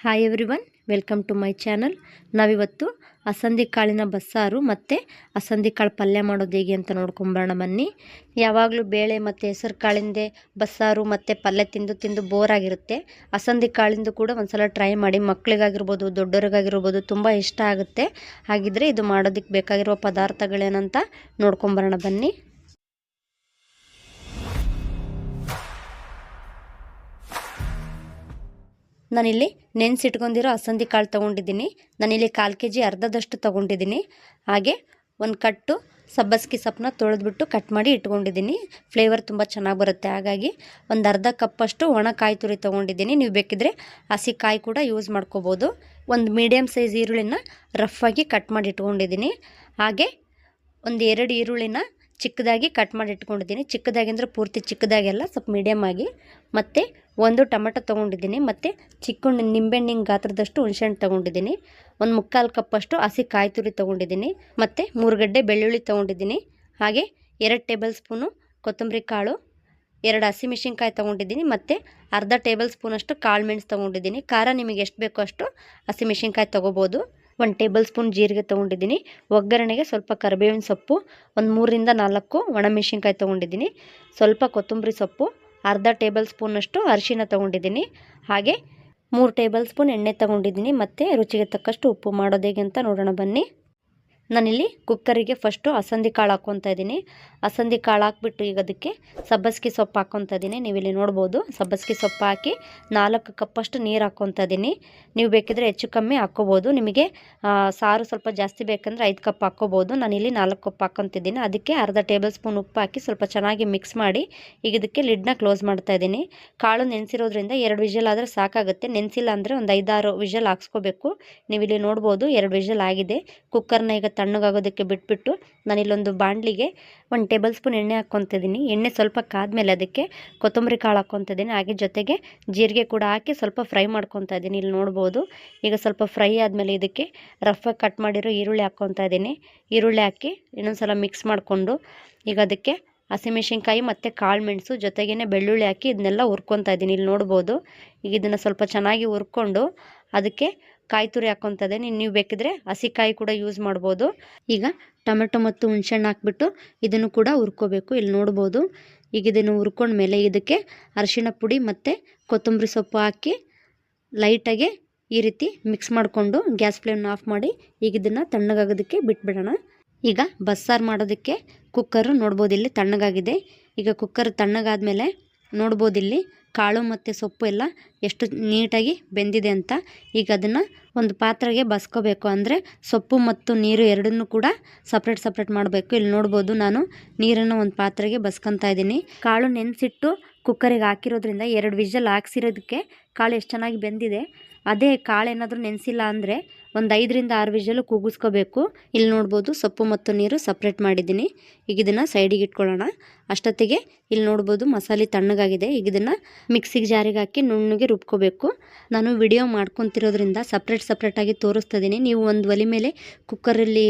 Hi everyone welcome to my channel ನಾವಿವತ್ತು ಅಸಂದಿ ಕಾಳಿನ ಬಸ್ಸಾರು ಮತ್ತು ಅಸಂದಿ ಕಾಳು ಪಲ್ಯ ಮಾಡೋದು ಹೇಗೆ ಅಂತ ನೋಡ್ಕೊಂಬರೋಣ ಬನ್ನಿ. ಯಾವಾಗಲೂ ಬೇಳೆ ಮತ್ತು ಹೆಸರು ಕಾಳಿಂದೆ ಬಸ್ಸಾರು ಮತ್ತು ಪಲ್ಯ ತಿಂದು ತಿಂದು ಬೋರ್ ಆಗಿರುತ್ತೆ. ಅಸಂದಿ ಕಾಳಿಂದು ಕೂಡ ಒಂದ್ಸಲ ಟ್ರೈ ಮಾಡಿ ಮಕ್ಕಳಿಗಾಗಿರ್ಬೋದು ದೊಡ್ಡವ್ರಿಗಾಗಿರ್ಬೋದು ತುಂಬ ಇಷ್ಟ ಆಗುತ್ತೆ. ಹಾಗಿದ್ರೆ ಇದು ಮಾಡೋದಕ್ಕೆ ಬೇಕಾಗಿರುವ ಪದಾರ್ಥಗಳೇನಂತ ನೋಡ್ಕೊಂಬರೋಣ ಬನ್ನಿ. ನಾನಿಲ್ಲಿ ನೆನೆಸಿಟ್ಕೊಂಡಿರೋ ಅಸಂದಿ ಕಾಳು ತೊಗೊಂಡಿದ್ದೀನಿ. ನಾನಿಲ್ಲಿ ಕಾಲು ಕೆ ಜಿ ಅರ್ಧದಷ್ಟು ತೊಗೊಂಡಿದ್ದೀನಿ. ಹಾಗೆ ಒಂದು ಕಟ್ಟು ಸಬ್ಬಸ್ಗಿ ಸೊಪ್ಪನ್ನ ತೊಳೆದ್ಬಿಟ್ಟು ಕಟ್ ಮಾಡಿ ಇಟ್ಕೊಂಡಿದ್ದೀನಿ. ಫ್ಲೇವರ್ ತುಂಬ ಚೆನ್ನಾಗಿ ಬರುತ್ತೆ. ಹಾಗಾಗಿ ಒಂದು ಅರ್ಧ ಕಪ್ಪಷ್ಟು ಒಣ ಕಾಯಿ ತುರಿ ತೊಗೊಂಡಿದ್ದೀನಿ. ನೀವು ಬೇಕಿದ್ರೆ ಹಸಿ ಕಾಯಿ ಕೂಡ ಯೂಸ್ ಮಾಡ್ಕೋಬೋದು. ಒಂದು ಮೀಡಿಯಮ್ ಸೈಜ್ ಈರುಳ್ಳಿನ ರಫಾಗಿ ಕಟ್ ಮಾಡಿ ಇಟ್ಕೊಂಡಿದ್ದೀನಿ. ಹಾಗೆ ಒಂದು ಎರಡು ಈರುಳ್ಳಿನ ಚಿಕ್ಕದಾಗಿ ಕಟ್ ಮಾಡಿ ಇಟ್ಕೊಂಡಿದ್ದೀನಿ. ಚಿಕ್ಕದಾಗಿ ಅಂದರೆ ಪೂರ್ತಿ ಚಿಕ್ಕದಾಗೆಲ್ಲ ಸ್ವಲ್ಪ ಮೀಡಿಯಮ್ ಆಗಿ. ಮತ್ತು ಒಂದು ಟೊಮೆಟೊ ತೊಗೊಂಡಿದ್ದೀನಿ, ಮತ್ತು ಚಿಕ್ಕ ನಿಂಬೆಹಣ್ಣಿನ ಗಾತ್ರದಷ್ಟು ಹುಣಸೆಹಣ್ಣು ತೊಗೊಂಡಿದ್ದೀನಿ, ಒಂದು ಮುಕ್ಕಾಲು ಕಪ್ಪಷ್ಟು ಹಸಿ ಕಾಯಿ ತುರಿ ತೊಗೊಂಡಿದ್ದೀನಿ, ಮತ್ತು ಮೂರು ಗಡ್ಡೆ ಬೆಳ್ಳುಳ್ಳಿ ತೊಗೊಂಡಿದ್ದೀನಿ, ಹಾಗೆ ಎರಡು ಟೇಬಲ್ ಸ್ಪೂನು ಕೊತ್ತಂಬರಿ ಕಾಳು, ಎರಡು ಹಸಿಮೆಣ್ಸಿನ್ಕಾಯಿ ತೊಗೊಂಡಿದ್ದೀನಿ, ಮತ್ತು ಅರ್ಧ ಟೇಬಲ್ ಸ್ಪೂನಷ್ಟು ಕಾಳು ಮೆಣಸು ತೊಗೊಂಡಿದ್ದೀನಿ, ಖಾರ ನಿಮಗೆ ಎಷ್ಟು ಬೇಕೋ ಅಷ್ಟು ಹಸಿಮೆಣ್ಸಿನ್ಕಾಯಿ ತೊಗೋಬೋದು, ಒಂದು ಟೇಬಲ್ ಸ್ಪೂನ್ ಜೀರಿಗೆ ತೊಗೊಂಡಿದ್ದೀನಿ, ಒಗ್ಗರಣೆಗೆ ಸ್ವಲ್ಪ ಕರಿಬೇವಿನ ಸೊಪ್ಪು, ಒಂದು ಮೂರರಿಂದ ನಾಲ್ಕು ಒಣಮೆಣ್ಸಿನ್ಕಾಯಿ ತೊಗೊಂಡಿದ್ದೀನಿ, ಸ್ವಲ್ಪ ಕೊತ್ತಂಬರಿ ಸೊಪ್ಪು ಅರ್ಧ ಟೇಬಲ್ ಸ್ಪೂನಷ್ಟು ಅರಿಶಿನ ತೊಗೊಂಡಿದ್ದೀನಿ. ಹಾಗೆ ಮೂರು ಟೇಬಲ್ ಸ್ಪೂನ್ ಎಣ್ಣೆ ತೊಗೊಂಡಿದ್ದೀನಿ. ಮತ್ತು ರುಚಿಗೆ ತಕ್ಕಷ್ಟು ಉಪ್ಪು ಮಾಡೋದು ಹೇಗೆ ಅಂತ ನೋಡೋಣ ಬನ್ನಿ. ನಾನಿಲ್ಲಿ ಕುಕ್ಕರಿಗೆ ಫಸ್ಟು ಅಸಂದಿ ಕಾಳು ಹಾಕ್ಕೊತಾ ಇದ್ದೀನಿ. ಅಸಂದಿ ಕಾಳು ಹಾಕ್ಬಿಟ್ಟು ಈಗ ಅದಕ್ಕೆ ಸಬ್ಬಸ್ಗೆ ಸೊಪ್ಪು ಹಾಕ್ಕೊತಾ ಇದ್ದೀನಿ. ನೀವು ಇಲ್ಲಿ ನೋಡ್ಬೋದು, ಸಬ್ಬಸ್ಗೆ ಸೊಪ್ಪು ಹಾಕಿ ನಾಲ್ಕು ಕಪ್ಪಷ್ಟು ನೀರು ಹಾಕ್ಕೊತಾ ಇದ್ದೀನಿ. ನೀವು ಬೇಕಿದ್ರೆ ಹೆಚ್ಚು ಕಮ್ಮಿ ಹಾಕ್ಕೋಬೋದು. ನಿಮಗೆ ಸಾರು ಸ್ವಲ್ಪ ಜಾಸ್ತಿ ಬೇಕಂದರೆ ಐದು ಕಪ್ ಹಾಕ್ಕೋಬೋದು. ನಾನಿಲ್ಲಿ ನಾಲ್ಕು ಕಪ್ ಹಾಕ್ಕೊತಿದ್ದೀನಿ ಅದಕ್ಕೆ ಅರ್ಧ ಟೇಬಲ್ ಸ್ಪೂನ್ ಉಪ್ಪು ಹಾಕಿ ಸ್ವಲ್ಪ ಚೆನ್ನಾಗಿ ಮಿಕ್ಸ್ ಮಾಡಿ ಈಗ ಇದಕ್ಕೆ ಲಿಡ್ನ ಕ್ಲೋಸ್ ಮಾಡ್ತಾ ಇದ್ದೀನಿ. ಕಾಳು ನೆನೆಸಿರೋದ್ರಿಂದ ಎರಡು ವಿಷಲ್ ಆದರೆ ಸಾಕಾಗುತ್ತೆ. ನೆನೆಸಿಲ್ಲ ಅಂದರೆ ಒಂದು ಐದಾರು ವಿಷಲ್ ಹಾಕ್ಸ್ಕೋಬೇಕು. ನೀವು ಇಲ್ಲಿ ನೋಡ್ಬೋದು ಎರಡು ವಿಷಲ್ ಆಗಿದೆ. ಕುಕ್ಕರ್ನ ಈಗ ತಣ್ಣಗಾಗೋದಕ್ಕೆ ಬಿಟ್ಬಿಟ್ಟು ನಾನಿಲ್ಲೊಂದು ಬಾಣಲಿಗೆ ಒಂದು ಟೇಬಲ್ ಸ್ಪೂನ್ ಎಣ್ಣೆ ಹಾಕ್ಕೊತಿದ್ದೀನಿ. ಎಣ್ಣೆ ಸ್ವಲ್ಪ ಕಾದ್ಮೇಲೆ ಅದಕ್ಕೆ ಕೊತ್ತಂಬರಿ ಕಾಳು ಹಾಕ್ಕೊತಿದ್ದೀನಿ. ಹಾಗೆ ಜೊತೆಗೆ ಜೀರಿಗೆ ಕೂಡ ಹಾಕಿ ಸ್ವಲ್ಪ ಫ್ರೈ ಮಾಡ್ಕೊತಾ ಇದ್ದೀನಿ. ಇಲ್ಲಿ ನೋಡ್ಬೋದು. ಈಗ ಸ್ವಲ್ಪ ಫ್ರೈ ಆದಮೇಲೆ ಇದಕ್ಕೆ ರಫಾಗಿ ಕಟ್ ಮಾಡಿರೋ ಈರುಳ್ಳಿ ಹಾಕ್ಕೊತಾ ಇದ್ದೀನಿ. ಈರುಳ್ಳಿ ಹಾಕಿ ಇನ್ನೊಂದು ಸಲ ಮಿಕ್ಸ್ ಮಾಡಿಕೊಂಡು ಈಗ ಅದಕ್ಕೆ ಹಸಿಮೆಣ್ಸಿನ್ಕಾಯಿ ಮತ್ತು ಕಾಳು ಮೆಣಸು ಜೊತೆಗೇ ಬೆಳ್ಳುಳ್ಳಿ ಹಾಕಿ ಇದನ್ನೆಲ್ಲ ಹುರ್ಕೊತಾ ಇದ್ದೀನಿ. ಇಲ್ಲಿ ನೋಡ್ಬೋದು. ಈಗ ಇದನ್ನು ಸ್ವಲ್ಪ ಚೆನ್ನಾಗಿ ಹುರ್ಕೊಂಡು ಅದಕ್ಕೆ ಕಾಯಿ ತುರಿ ಹಾಕೋಂತ ಇದ್ದೀನಿ ನೀವು ಬೇಕಿದ್ರೆ ಹಸಿಕಾಯಿ ಕೂಡ ಯೂಸ್ ಮಾಡ್ಬೋದು. ಈಗ ಟೊಮೆಟೊ ಮತ್ತು ಹುಣ್ಸೆಹಣ್ಣು ಹಾಕ್ಬಿಟ್ಟು ಇದನ್ನು ಕೂಡ ಹುರ್ಕೋಬೇಕು. ಇಲ್ಲಿ ನೋಡ್ಬೋದು. ಈಗ ಇದನ್ನು ಹುರ್ಕೊಂಡ್ಮೇಲೆ ಇದಕ್ಕೆ ಅರಿಶಿಣ ಪುಡಿ ಮತ್ತು ಕೊತ್ತಂಬರಿ ಸೊಪ್ಪು ಹಾಕಿ ಲೈಟಾಗಿ ಈ ರೀತಿ ಮಿಕ್ಸ್ ಮಾಡಿಕೊಂಡು ಗ್ಯಾಸ್ ಫ್ಲೇಮ್ನ ಆಫ್ ಮಾಡಿ ಈಗ ಇದನ್ನು ತಣ್ಣಗಾಗೋದಕ್ಕೆ ಬಿಟ್ಬಿಡೋಣ. ಈಗ ಬಸ್ಸಾರು ಮಾಡೋದಕ್ಕೆ ಕುಕ್ಕರು ನೋಡ್ಬೋದು. ಇಲ್ಲಿ ತಣ್ಣಗಾಗಿದೆ. ಈಗ ಕುಕ್ಕರ್ ತಣ್ಣಗಾದ್ಮೇಲೆ ನೋಡ್ಬೋದು ಇಲ್ಲಿ ಕಾಳು ಮತ್ತು ಸೊಪ್ಪು ಎಲ್ಲ ಎಷ್ಟು ನೀಟಾಗಿ ಬೆಂದಿದೆ ಅಂತ ಈಗ ಅದನ್ನು ಒಂದು ಪಾತ್ರೆಗೆ ಬಸ್ಕೋಬೇಕು. ಅಂದರೆ ಸೊಪ್ಪು ಮತ್ತು ನೀರು ಎರಡನ್ನೂ ಕೂಡ ಸಪ್ರೇಟ್ ಸಪ್ರೇಟ್ ಮಾಡಬೇಕು. ಇಲ್ಲಿ ನೋಡ್ಬೋದು ನಾನು ನೀರನ್ನು ಒಂದು ಪಾತ್ರೆಗೆ ಬಸ್ಕೊತಾ ಇದ್ದೀನಿ. ಕಾಳು ನೆನೆಸಿಟ್ಟು ಕುಕ್ಕರಿಗೆ ಹಾಕಿರೋದ್ರಿಂದ ಎರಡು ವಿಷಲ್ ಹಾಕ್ಸಿರೋದಕ್ಕೆ ಕಾಳು ಎಷ್ಟು ಚೆನ್ನಾಗಿ ಬೆಂದಿದೆ. ಅದೇ ಕಾಳು ಏನಾದರೂ ನೆನೆಸಿಲ್ಲ ಅಂದರೆ ಒಂದು ಐದರಿಂದ ಆರು ವಿಷಲು ಕೂಗಿಸ್ಕೋಬೇಕು. ಇಲ್ಲಿ ನೋಡ್ಬೋದು ಸೊಪ್ಪು ಮತ್ತು ನೀರು ಸಪ್ರೇಟ್ ಮಾಡಿದ್ದೀನಿ. ಈಗ ಇದನ್ನು ಸೈಡಿಗೆ ಇಟ್ಕೊಳ್ಳೋಣ. ಅಷ್ಟೊತ್ತಿಗೆ ಇಲ್ಲಿ ನೋಡ್ಬೋದು ಮಸಾಲೆ ತಣ್ಣಗಾಗಿದೆ. ಈಗ ಇದನ್ನು ಮಿಕ್ಸಿಗೆ ಜಾರಿಗೆ ಹಾಕಿ ನುಣ್ಣಗೆ ರುಬ್ಕೋಬೇಕು. ನಾನು ವಿಡಿಯೋ ಮಾಡ್ಕೊತಿರೋದ್ರಿಂದ ಸಪ್ರೇಟ್ ಸಪ್ರೇಟಾಗಿ ತೋರಿಸ್ತಿದ್ದೀನಿ ನೀವು ಒಂದು ಒಲೆ ಮೇಲೆ ಕುಕ್ಕರಲ್ಲಿ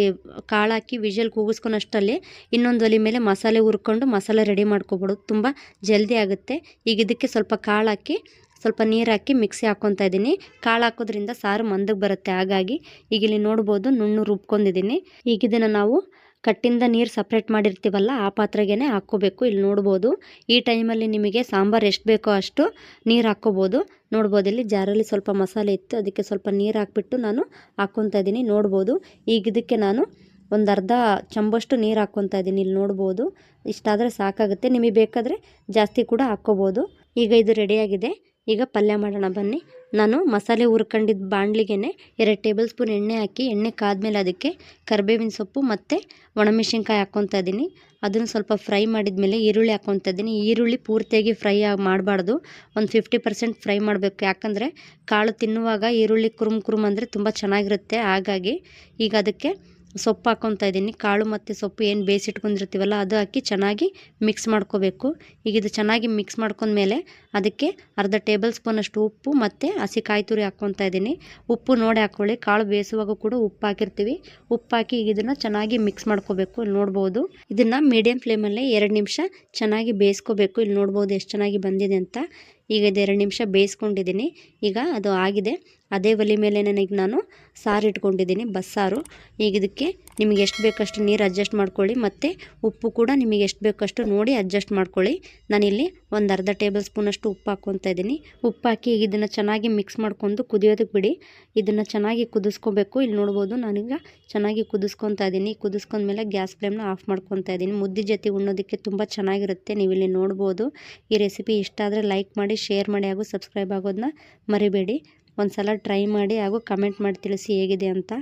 ಕಾಳು ಹಾಕಿ ವಿಜಲ್ ಕೂಗಿಸ್ಕೊಳಷ್ಟಲ್ಲಿ ಇನ್ನೊಂದು ಒಲೆ ಮೇಲೆ ಮಸಾಲೆ ಹುರ್ಕೊಂಡು ಮಸಾಲೆ ರೆಡಿ ಮಾಡ್ಕೋಬೋದು. ತುಂಬ ಜಲ್ದಿ ಆಗುತ್ತೆ. ಈಗ ಇದಕ್ಕೆ ಸ್ವಲ್ಪ ಕಾಳು ಹಾಕಿ ಸ್ವಲ್ಪ ನೀರು ಹಾಕಿ ಮಿಕ್ಸಿ ಹಾಕ್ಕೊತಾ ಇದ್ದೀನಿ ಕಾಳು ಹಾಕೋದ್ರಿಂದ ಸಾರು ಮಂದಕ್ಕೆ ಬರುತ್ತೆ. ಹಾಗಾಗಿ ಈಗ ಇಲ್ಲಿ ನೋಡ್ಬೋದು ನುಣ್ಣು ರುಬ್ಕೊಂಡಿದ್ದೀನಿ ಈಗ ಇದನ್ನು ನಾವು ಕಟ್ಟಿಂದ ನೀರು ಸಪ್ರೇಟ್ ಮಾಡಿರ್ತೀವಲ್ಲ, ಆ ಪಾತ್ರೆಗೇ ಹಾಕ್ಕೋಬೇಕು. ಇಲ್ಲಿ ನೋಡ್ಬೋದು ಈ ಟೈಮಲ್ಲಿ ನಿಮಗೆ ಸಾಂಬಾರು ಎಷ್ಟು ಬೇಕೋ ಅಷ್ಟು ನೀರು ಹಾಕ್ಕೋಬೋದು. ನೋಡ್ಬೋದು ಇಲ್ಲಿ ಜಾರಲ್ಲಿ ಸ್ವಲ್ಪ ಮಸಾಲೆ ಇತ್ತು, ಅದಕ್ಕೆ ಸ್ವಲ್ಪ ನೀರು ಹಾಕ್ಬಿಟ್ಟು ನಾನು ಹಾಕ್ಕೊತಾ ಇದ್ದೀನಿ ನೋಡ್ಬೋದು ಈಗ ಇದಕ್ಕೆ ನಾನು ಒಂದು ಅರ್ಧ ಚಂಬಷ್ಟು ನೀರು ಹಾಕ್ಕೊತಾ ಇದ್ದೀನಿ ಇಲ್ಲಿ ನೋಡ್ಬೋದು ಇಷ್ಟಾದರೆ ಸಾಕಾಗುತ್ತೆ. ನಿಮಗೆ ಬೇಕಾದರೆ ಜಾಸ್ತಿ ಕೂಡ ಹಾಕ್ಕೋಬೋದು. ಈಗ ಇದು ರೆಡಿಯಾಗಿದೆ ಈಗ ಪಲ್ಯ ಮಾಡೋಣ, ಬನ್ನಿ. ನಾನು ಮಸಾಲೆ ಹುರ್ಕೊಂಡಿದ್ದ ಬಾಣಲಿಗೆ ಎರಡು ಟೇಬಲ್ ಸ್ಪೂನ್ ಎಣ್ಣೆ ಹಾಕಿ, ಎಣ್ಣೆ ಕಾದ್ಮೇಲೆ ಅದಕ್ಕೆ ಕರಿಬೇವಿನ ಸೊಪ್ಪು ಮತ್ತು ಒಣಮೆಣ್ಸಿನ್ಕಾಯಿ ಹಾಕ್ಕೊತಾ ಇದ್ದೀನಿ. ಅದನ್ನು ಸ್ವಲ್ಪ ಫ್ರೈ ಮಾಡಿದ ಮೇಲೆ ಈರುಳ್ಳಿ ಹಾಕ್ಕೊತಾ ಇದ್ದೀನಿ. ಈರುಳ್ಳಿ ಪೂರ್ತಿಯಾಗಿ ಫ್ರೈ ಮಾಡಬಾರ್ದು. ಒಂದು ಫಿಫ್ಟಿ ಪರ್ಸೆಂಟ್ ಫ್ರೈ ಮಾಡಬೇಕು. ಯಾಕಂದರೆ ಕಾಳು ತಿನ್ನುವಾಗ ಈರುಳ್ಳಿ ಕುರುಮ್ ಕುರುಮ್ ಅಂದರೆ ತುಂಬ ಚೆನ್ನಾಗಿರುತ್ತೆ. ಹಾಗಾಗಿ ಈಗ ಅದಕ್ಕೆ ಸೊಪ್ಪು ಹಾಕ್ಕೊತಾ ಇದ್ದೀನಿ. ಕಾಳು ಮತ್ತು ಸೊಪ್ಪು ಏನು ಬೇಯಿಸಿಟ್ಕೊಂಡಿರ್ತೀವಲ್ಲ ಅದು ಹಾಕಿ ಚೆನ್ನಾಗಿ ಮಿಕ್ಸ್ ಮಾಡ್ಕೋಬೇಕು. ಈಗ ಇದು ಚೆನ್ನಾಗಿ ಮಿಕ್ಸ್ ಮಾಡ್ಕೊಂಡ್ಮೇಲೆ ಅದಕ್ಕೆ ಅರ್ಧ ಟೇಬಲ್ ಸ್ಪೂನಷ್ಟು ಉಪ್ಪು ಮತ್ತು ಹಸಿ ಕಾಯಿ ತುರಿ ಹಾಕ್ಕೊತಾ ಇದ್ದೀನಿ. ಉಪ್ಪು ನೋಡಿ ಹಾಕ್ಕೊಳ್ಳಿ ಕಾಳು ಬೇಯಿಸುವಾಗ ಕೂಡ ಉಪ್ಪು ಹಾಕಿರ್ತೀವಿ. ಉಪ್ಪು ಹಾಕಿ ಈಗ ಇದನ್ನು ಚೆನ್ನಾಗಿ ಮಿಕ್ಸ್ ಮಾಡ್ಕೋಬೇಕು. ಇಲ್ಲಿ ನೋಡ್ಬೋದು. ಇದನ್ನು ಮೀಡಿಯಮ್ ಫ್ಲೇಮಲ್ಲೇ ಎರಡು ನಿಮಿಷ ಚೆನ್ನಾಗಿ ಬೇಯಿಸ್ಕೋಬೇಕು. ಇಲ್ಲಿ ನೋಡ್ಬೋದು ಎಷ್ಟು ಚೆನ್ನಾಗಿ ಬಂದಿದೆ ಅಂತ. ಈಗ ಇದು ಎರಡು ನಿಮಿಷ ಬೇಯಿಸ್ಕೊಂಡಿದ್ದೀನಿ. ಈಗ ಅದು ಆಗಿದೆ. ಅದೇ ಒಲೆ ಮೇಲೆ ನನಗೆ ನಾನು ಸಾರು ಇಟ್ಕೊಂಡಿದ್ದೀನಿ, ಬಸ್ಸಾರು. ಈಗ ಇದಕ್ಕೆ ನಿಮಗೆ ಎಷ್ಟು ಬೇಕಷ್ಟು ನೀರು ಅಡ್ಜಸ್ಟ್ ಮಾಡ್ಕೊಳ್ಳಿ, ಮತ್ತು ಉಪ್ಪು ಕೂಡ ನಿಮಗೆ ಎಷ್ಟು ಬೇಕಷ್ಟು ನೋಡಿ ಅಡ್ಜಸ್ಟ್ ಮಾಡ್ಕೊಳ್ಳಿ. ನಾನಿಲ್ಲಿ ಒಂದು ಅರ್ಧ ಟೇಬಲ್ ಸ್ಪೂನಷ್ಟು ಉಪ್ಪು ಹಾಕ್ಕೊತಾ ಇದ್ದೀನಿ. ಉಪ್ಪು ಹಾಕಿ ಈಗ ಇದನ್ನು ಚೆನ್ನಾಗಿ ಮಿಕ್ಸ್ ಮಾಡ್ಕೊಂಡು ಕುದಿಯೋದಕ್ಕೆ ಬಿಡಿ. ಇದನ್ನು ಚೆನ್ನಾಗಿ ಕುದಿಸ್ಕೋಬೇಕು. ಇಲ್ಲಿ ನೋಡ್ಬೋದು ನನಗೆ ಚೆನ್ನಾಗಿ ಕುದಿಸ್ಕೊತಾ ಇದ್ದೀನಿ. ಕುದಿಸ್ಕೊಂಡ್ಮೇಲೆ ಗ್ಯಾಸ್ ಫ್ಲೇಮ್ನ ಆಫ್ ಮಾಡ್ಕೊತಾ ಇದ್ದೀನಿ. ಮುದ್ದೆ ಜೊತೆ ಉಣ್ಣೋದಕ್ಕೆ ತುಂಬ ಚೆನ್ನಾಗಿರುತ್ತೆ. ನೀವು ಇಲ್ಲಿ ನೋಡ್ಬೋದು. ಈ ರೆಸಿಪಿ ಇಷ್ಟ ಆದರೆ ಲೈಕ್ ಮಾಡಿ ಶೇರ್ ಮಾಡಿ ಹಾಗೂ ಸಬ್ಸ್ಕ್ರೈಬ್ ಆಗೋದನ್ನ ಮರಿಬೇಡಿ. ಒಂದು ಸಲ ಟ್ರೈ ಮಾಡಿ ಹಾಗೂ ಕಮೆಂಟ್ ಮಾಡಿ ತಿಳಿಸಿ ಹೇಗಿದೆ ಅಂತ.